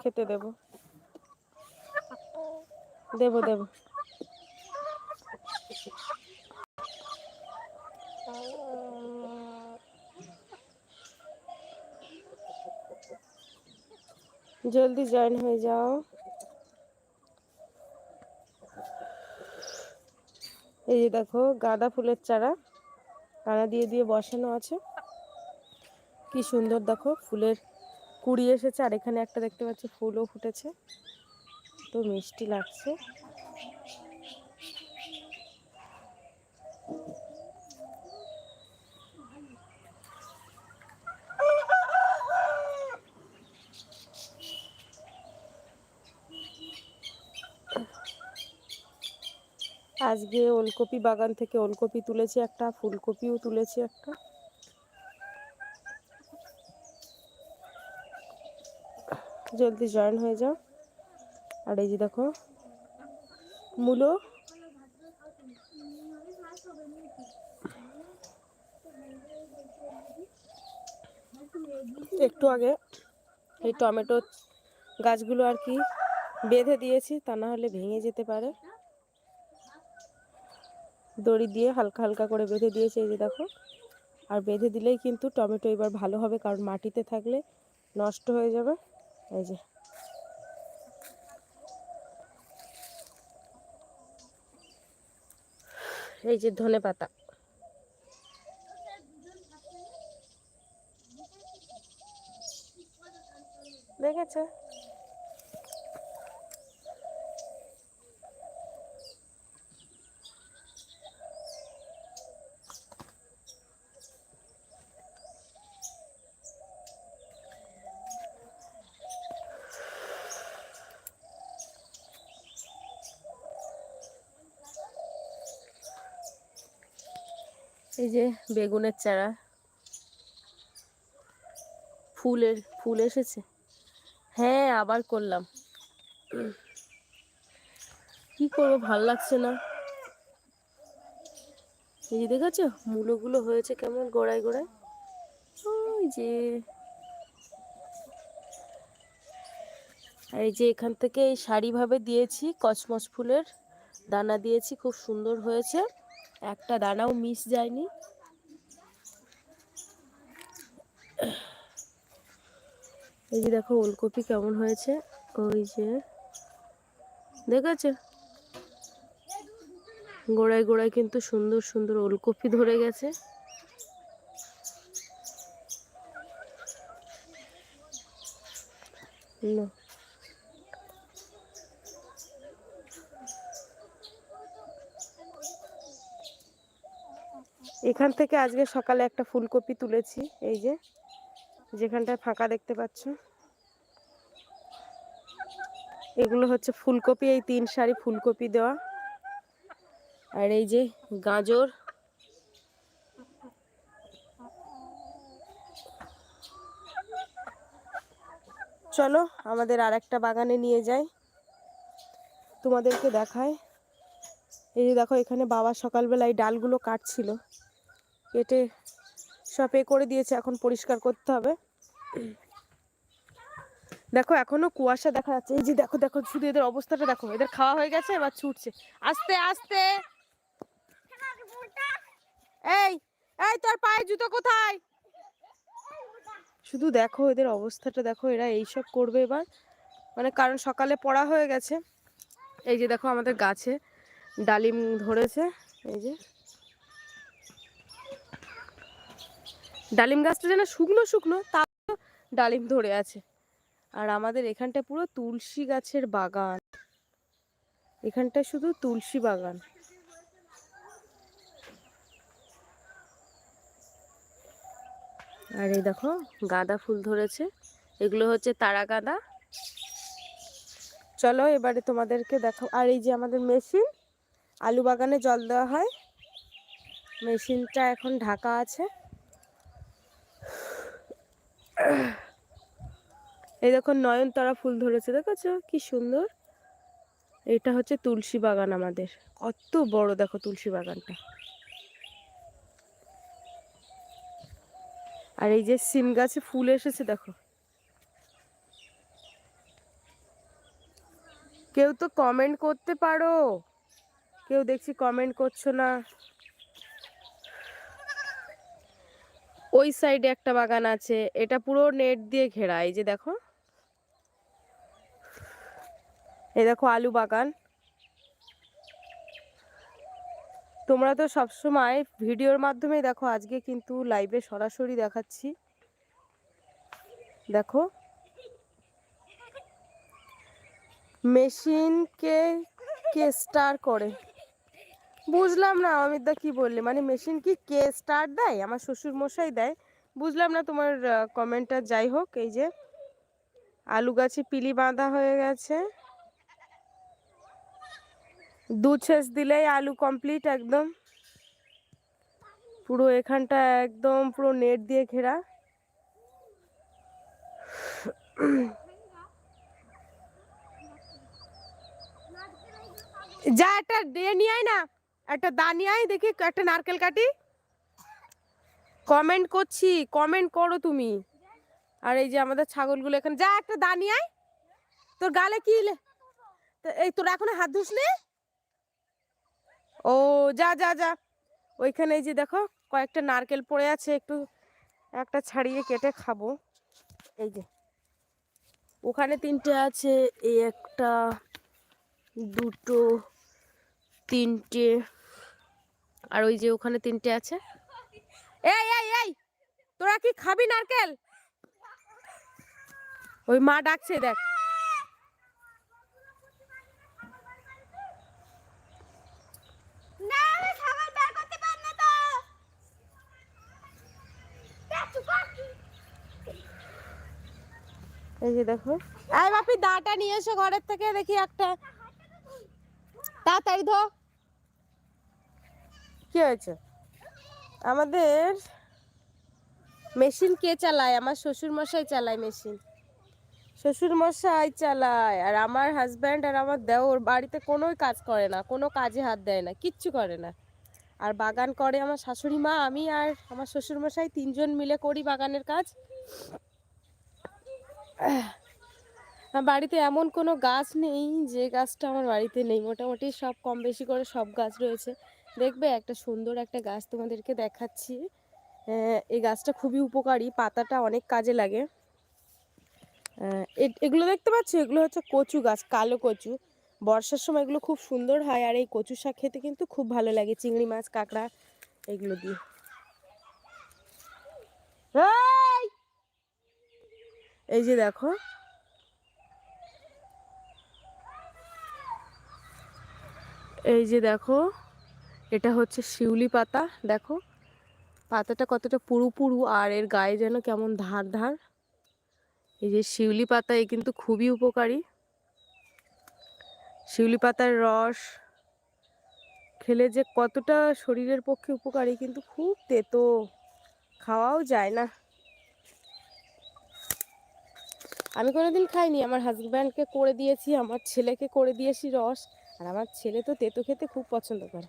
খেতে দেব। দেব দেব। জলদি জয়েন হয়ে যাও। এই যে দেখো, গাঁদা ফুলের চারা চারা দিয়ে দিয়ে বসানো আছে। কি সুন্দর দেখো, ফুলের কুড়ি এসেছে, আর এখানে একটা দেখতে পাচ্ছি ফুলও ফুটেছে। তো মিষ্টি লাগছে। আজকে ওলকপি বাগান থেকে ওলকপি তুলেছি একটা, ফুলকপিও তুলেছি একটা। জলদি জয়েন হয়ে যাও। আর এই যে দেখো, মূলো। একটু আগে এই টমেটো গাছগুলো আর কি বেঁধে দিয়েছি, তা না হলে ভেঙে যেতে পারে। দড়ি দিয়ে হালকা হালকা করে বেঁধে দিয়েছি, এই যে দেখো। আর বেঁধে দিলেই কিন্তু টমেটো এবার ভালো হবে, কারণ মাটিতে থাকলে নষ্ট হয়ে যাবে। এই যে। এই যে ধনে পাতা। দেখেছে? এই যে বেগুনের চারা। ফুলের, ফুল এসেছে? হ্যাঁ আবার করলাম। কি করব, ভালো লাগছে না। এই দেখেছ, মূলগুলো হয়েছে কেমন গোড়ায় গোড়ায়। ওই যে। আর এই যে এখান থেকে এই সারিভাবে দিয়েছি, কচমচ ফুলের। দানা দিয়েছি, খুব সুন্দর হয়েছে। একটা দানাও মিস যায়নি। এই যে দেখো, ওলকপি কেমন হয়েছে? ওই যে, দেখেছ? গোড়ায় গোড়ায় কিন্তু সুন্দর সুন্দর ওলকপি ধরে গেছে। না এখান থেকে আজকে সকালে একটা ফুলকপি তুলেছি, এই যে, যেখানটায় ফাঁকা দেখতে পাচ্ছ। এগুলো হচ্ছে ফুলকপি, এই তিন সারি ফুলকপি দেওয়া। আর এই যে গাজর। চলো, আমাদের আর একটা বাগানে নিয়ে যাই। তোমাদেরকে দেখায় এই যে দেখো, এখানে বাবা সকালবেলা এই ডালগুলো কাটছিল। কেটে সব এ করে দিয়েছে, এখন পরিষ্কার করতে হবে। দেখো, এখনও কুয়াশা দেখা যাচ্ছে। এই যে দেখো দেখো, শুধু এদের অবস্থাটা দেখো। এদের খাওয়া হয়ে গেছে, এবার ছুটছে। আস্তে আস্তে! এই এই, তোর পায়ে জুতো কোথায়? শুধু দেখো, এদের অবস্থাটা দেখো, এরা এইসব করবে এবার। মানে কারণ সকালে পড়া হয়ে গেছে। এই যে দেখো, আমাদের গাছে ডালিম ধরেছে। এই যে। ডালিম গাছটা যেন শুকনো শুকনো, তাও ডালিম ধরে আছে। আর আমাদের এখানটা পুরো তুলসী গাছের বাগান। এখানটা শুধু তুলসী বাগান। আর এই দেখো, গাঁদা ফুল ধরেছে। এগুলো হচ্ছে তারা গাঁদা। চলো এবারে তোমাদেরকে দেখো। আর এই যে আমাদের মেশিন, আলু বাগানে জল দেওয়া হয়। মেশিনটা এখন ঢাকা আছে। এই দেখো নয়নতারা ফুল ধরেছে, দেখেছ? কি সুন্দর। এটা হচ্ছে তুলসী বাগান আমাদের। কত বড় দেখো তুলসী বাগানটা। আর এই যে সিম গাছে ফুল এসেছে, দেখো। কেউ তো কমেন্ট করতে পারো। কেউ দেখছি কমেন্ট করছ না। ওই সাইডে একটা বাগান আছে, এটা পুরো নেট দিয়ে ঘেরা, এই যে দেখো। এই দেখো আলু বাগান। তোমরা তো সবসময় ভিডিওর মাধ্যমে দেখো, আজকে কিন্তু লাইভে সরাসরি দেখাচ্ছি। দেখো। মেশিনকে কে স্টার করে। বুঝলাম না অমিতদা কি বললে? মানে মেশিন কি কে স্টার দেয়? আমার শ্বশুর মশাই দেয়। বুঝলাম না তোমার কমেন্টটা যাই হোক, এই যে আলু গাছে পিলি বাঁধা হয়ে গেছে। দু ছেঁচ দিলেই আলু কমপ্লিট একদম। পুরো এখানটা একদম পুরো নেট দিয়ে ঘেরা। যা একটা দিয়ে নিয়ে আয় না, একটা দা নিয়ে আয় দেখি একটা নারকেল কাটি। কমেন্ট করছি কমেন্ট করো তুমি। আর এই যে আমাদের ছাগলগুলো এখানে, যা একটা দা নিয়ে আয়। তোর গালে কি এই তোর এখনও হাত ধুসনি? ও, যা যা যা। ওইখানে যে দেখো, কয়েকটা নারকেল পড়ে আছে, একটু একটা ছাড়িয়ে কেটে খাব। এই যে। ওখানে তিনটে আছে, এই একটা, দুটো, তিনটে, আর ওই যে ওখানে তিনটে আছে। এই এই এই! তোরা কি খাবি নারকেল? ওই মা ডাকছে, দেখ না আমি খাবার বের করতে পারি না তো দেখো কাকি এই যে দেখো। এই বাপি দাটা নিয়ে এসো ঘরের থেকে দেখি একটা। তাড়াতাড়ি ধো। কি হয়েছে? আমাদের মেশিন কে চালায়? আমার শ্বশুর মশাই চালায় মেশিন। শ্বশুর মশাই চালায় আর আমার হাজব্যান্ড আর আমার দেওর বাড়িতে কোনোই কাজ করে না কোনো কাজে হাত দেয় না কিচ্ছু করে না। আর বাগান করে আমার শাশুড়ি মা আমি আর আমার শ্বশুর মশাই তিনজন মিলে করি বাগানের কাজ। বাড়িতে এমন কোনো গাছ নেই যে গাছটা আমার বাড়িতে নেই। মোটামুটি সব কম বেশি করে সব গাছ রয়েছে। দেখবে একটা সুন্দর একটা গাছ তোমাদেরকে দেখাচ্ছি। এই গাছটা খুবই উপকারী, পাতাটা অনেক কাজে লাগে। এগুলো দেখতে পাচ্ছ? এগুলো হচ্ছে কচু গাছ, কালো কচু। বর্ষার সময় এগুলো খুব সুন্দর হয় আর এই কচু শাক খেতে কিন্তু খুব ভালো লাগে। চিংড়ি মাছ, কাঁকড়া, এগুলো দিয়ে। এই! যে দেখো। এই যে দেখো, এটা হচ্ছে শিউলি পাতা, দেখো। পাতাটা কতটা পুরু পুরু আর এর গায়ে যেন কেমন ধার ধার। এই যে শিউলি পাতা, এ কিন্তু খুবই উপকারী। শিউলি পাতার রস খেলে যে কতটা শরীরের পক্ষে উপকারী, কিন্তু খুব তেতো, খাওয়াও যায় না। আমি কোনোদিন খাইনি। আমার হাজব্যান্ডকে করে দিয়েছি, আমার ছেলেকে করে দিয়েছি রস। আর আমার ছেলে তো তেতো খেতে খুব পছন্দ করে।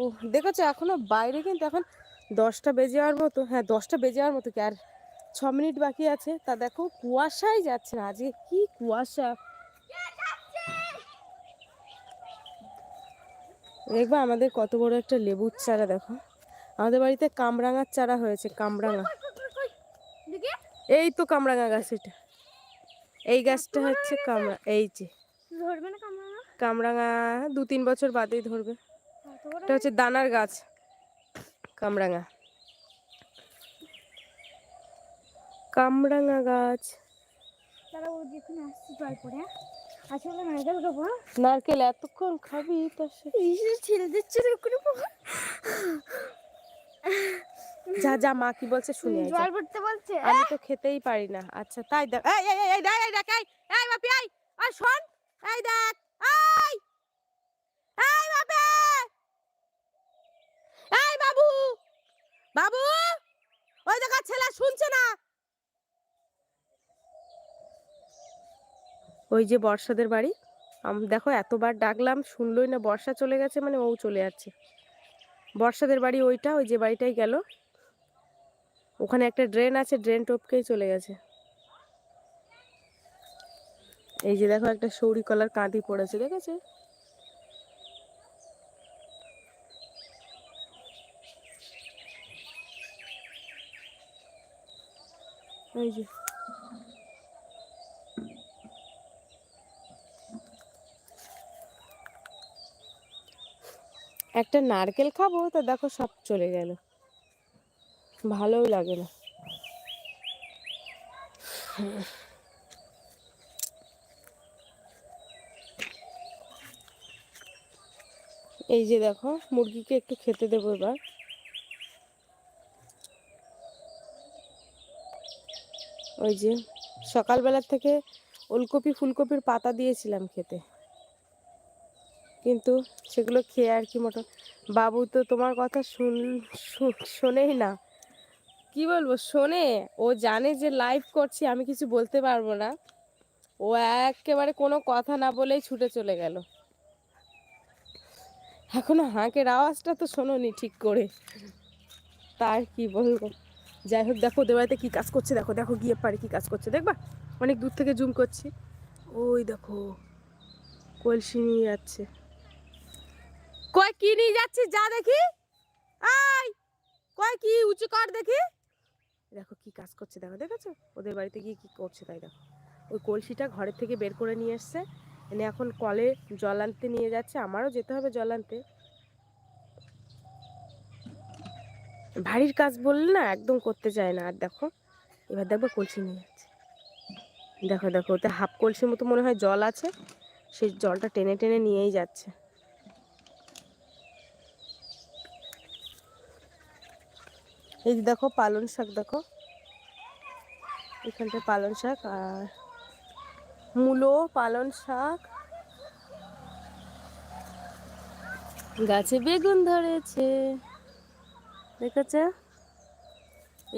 ও দেখেছ এখনও বাইরে কিন্তু এখন দশটা বেজে যাওয়ার মতো হ্যাঁ দশটা বেজে যাওয়ার মতো কি আর ছ মিনিট বাকি আছে। তা দেখো, কুয়াশাই যাচ্ছে না, আজকে কি কুয়াশা। দেখবা আমাদের কত বড় একটা লেবুর চারা, দেখো। আমাদের বাড়িতে কামরাঙার চারা হয়েছে, কামরাঙা। এই তো কামরাঙা গাছ এটা। এই গাছটা হচ্ছে কামরা এই যে। ধরবে না কামড়া কামরাঙা দু তিন বছর বাদেই ধরবে। এটা হচ্ছে দানার গাছ। কামরাঙা। কামরাঙা গাছ। পড়ে। আসলে নারকেল এতক্ষণ খাবি তার সাথে- এই যে যা মা কি বলছে শুনে জল পড়তে বলছে। আমি তো খেতেই পারি না। আচ্ছা তাই দেখ এই এই এই, দেখ এই দেখ এই এই বাপি এই আর শোন এই দেখ এই এই বাপে এই বাবু বাবু ওই দেখা ছেলে শুনছে না। ওই যে বর্ষাদের বাড়ি আম দেখো এতবার ডাকলাম শুনলই না বর্ষা চলে গেছে মানে ও চলে যাচ্ছে। বর্ষাদের বাড়ি ওইটা, ওই যে বাড়িটাই গেল। ওখানে একটা ড্রেন আছে, ড্রেন টপকেই চলে গেছে। এই যে দেখো একটা সৌরি কলার কাঁদি পড়েছে, দেখেছে? এই যে। একটা নারকেল খাব, তো দেখো সব চলে গেল। ভালোই লাগে না। এই যে দেখো, মুরগিকে একটু খেতে দেবো এবার। ওই যে সকালবেলার থেকে ওলকপি, ফুলকপির পাতা দিয়েছিলাম খেতে। কিন্তু সেগুলো খেয়ে আর কি মোটা বাবু তো তোমার কথা শুন শোনেই না। কি বলব? শোনে। ও জানে যে লাইভ করছি, আমি কিছু বলতে পারব না। ও একেবারে কোনো কথা না বলেই ছুটে চলে গেল। এখনও হাঁকের আওয়াজটা তো শোনোনি ঠিক করে। তার কি বলব? যাই হোক, দেখো ওদের বাড়িতে কি কাজ করছে, দেখো দেখো গিয়ে পারে কি কাজ করছে, দেখবা? অনেক দূর থেকে জুম করছি। ওই দেখো, কলসি নিয়ে যাচ্ছে। কয় কি নিয়ে যাচ্ছিস যা দেখি? আই কয় কি উঁচু কর দেখি? দেখো কি কাজ করছে, দেখো, দেখেছ? ওদের বাড়িতে গিয়ে কি করছে তাই দেখো। ওই কলসিটা ঘরের থেকে বের করে নিয়ে এসছে। এনে এখন কলে জল আনতে নিয়ে যাচ্ছে। আমারও যেতে হবে জল আনতে। ভারীর কাজ বললে না একদম করতে চায় না। আর দেখো, এবার দেখব কলসি নিয়ে যাচ্ছে। দেখো দেখো, ওতে হাফ কলসির মতো মনে হয় জল আছে। সেই জলটা টেনে টেনে নিয়েই যাচ্ছে। এই যে দেখো পালং শাক, দেখো। এখানটা পালং শাক আর মূলো, পালং শাক। গাছে বেগুন ধরেছে। দেখেছে?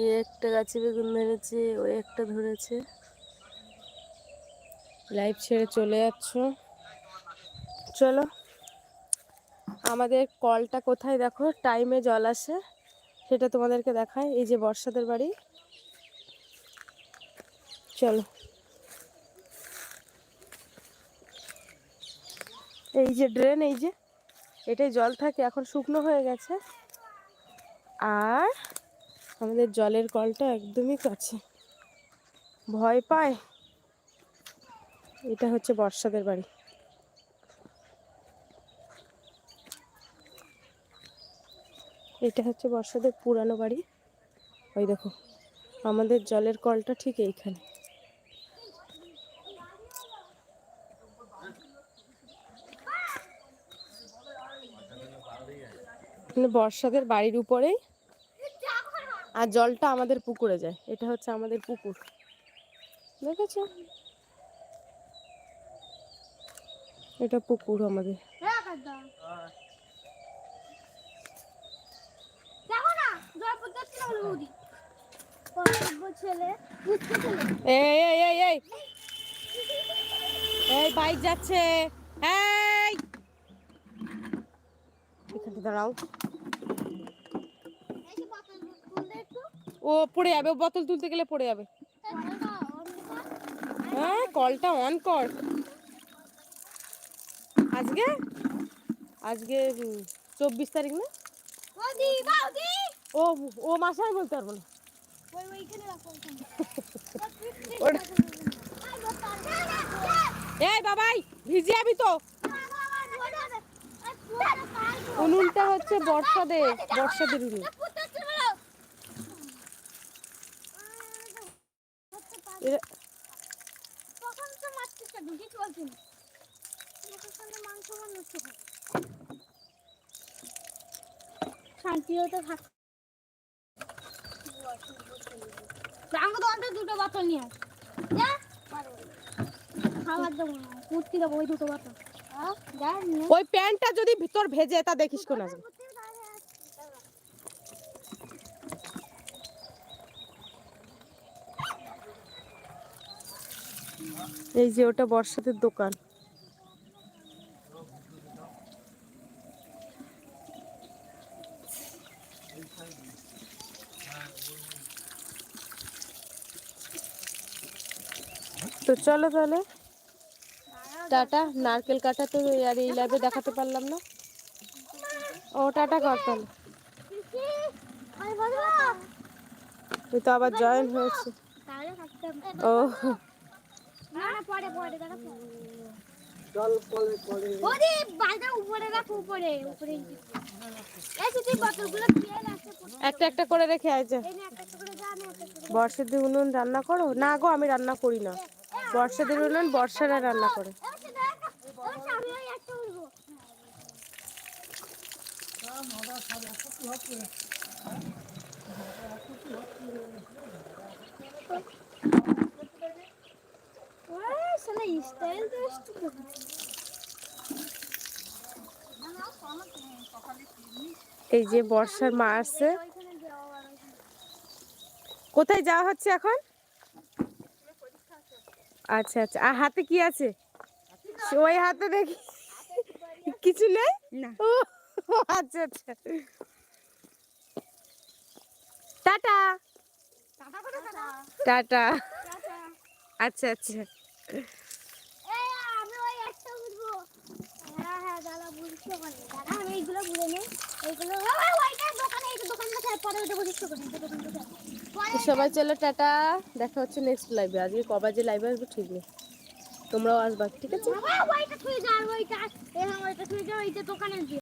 এই একটা গাছে বেগুন ধরেছে ওই একটা ধরেছে। লাইভ ছেড়ে চলে যাচ্ছ। চলো, আমাদের কলটা কোথায় দেখো? টাইমে জল আসে। সেটা তোমাদেরকে দেখায় এই যে বর্ষাদের বাড়ি। চলো। এই যে ড্রেন, এই যে এটাই জল থাকে, এখন শুকনো হয়ে গেছে। আর আমাদের জলের কলটা একদমই কাছে। ভয় পায়। এটা হচ্ছে বর্ষাদের বাড়ি। এটা হচ্ছে বর্ষাদের পুরানো বাড়ি। ওই দেখো, আমাদের জলের কলটা ঠিক এইখানে। মানে বর্ষাদের বাড়ির উপরেই আর জলটা আমাদের পুকুরে যায়। এটা হচ্ছে আমাদের পুকুর। দেখেছ? এটা পুকুর আমাদের দেখো না জল পড়তে না বলে বৌদি কর্তব্য ছেলে বুঝতে ছেলে বাইক যাচ্ছে। দাঁড়াও। ও, পড়ে যাবে। বোতল তুলতে গেলে পড়ে যাবে। হ্যাঁ কলটা অন কর। আজকে? আজকে চব্বিশ তারিখ না? ও ও মাসে আমি বলতে পারব না। এই বাবাই ভিজে যাবি তো। উনুনটা হচ্ছে বর্ষাদের বর্ষাদের উনুন। এরা- কখন তো মারছিস কেন কিছু বলছি না লোকের সামনে মাংস রান্না হচ্ছে কেন? শান্তিও তো থাক আমাকে তো অন্তত দুটো বোতল নিয়ে আস যা। খাবার দেবো না। কুর্তি দেবো ওই দুটো বোতল হ্যাঁ। ওই প্যান্টটা যদি ভিতর ভেজে তা দেখিস কোন আছে। এই যে ওটা বর্ষাদের দোকান। চলো তাহলে। টাটা নারকেল কাটা তো আর এই লাইভে দেখাতে পারলাম না। ও টাটা কর তাহলে তুই তো আবার জয়েন হয়েছে। ও। একটা একটা করে রেখে করে- বর্ষার দিন উনুন রান্না করো? না গো আমি রান্না করি না। বর্ষা দিন উনুন, বর্ষারা রান্না করে। এই যে বর্ষার মা আসছে। কোথায় যাওয়া হচ্ছে এখন আচ্ছা আচ্ছা আর হাতে কি আছে ওই হাতে দেখি কিছু নেই না। ও আচ্ছা আচ্ছা টাটা টাটা করে। আচ্ছা আচ্ছা আমি ওই একটা উঠবো। হ্যাঁ, হ্যাঁ, এইগুলো ঘুরে নেই। এইগুলো, দোকানে, এইটা দোকান দেখায়, পরে বুঝতে পারি, এইটা দোকান। সবাই চলো টাটা। দেখা হচ্ছে নেক্সট লাইভে আজকে কবার যে লাইভে আসবে ঠিক নেই। তোমরাও আসবা, ঠিক আছে?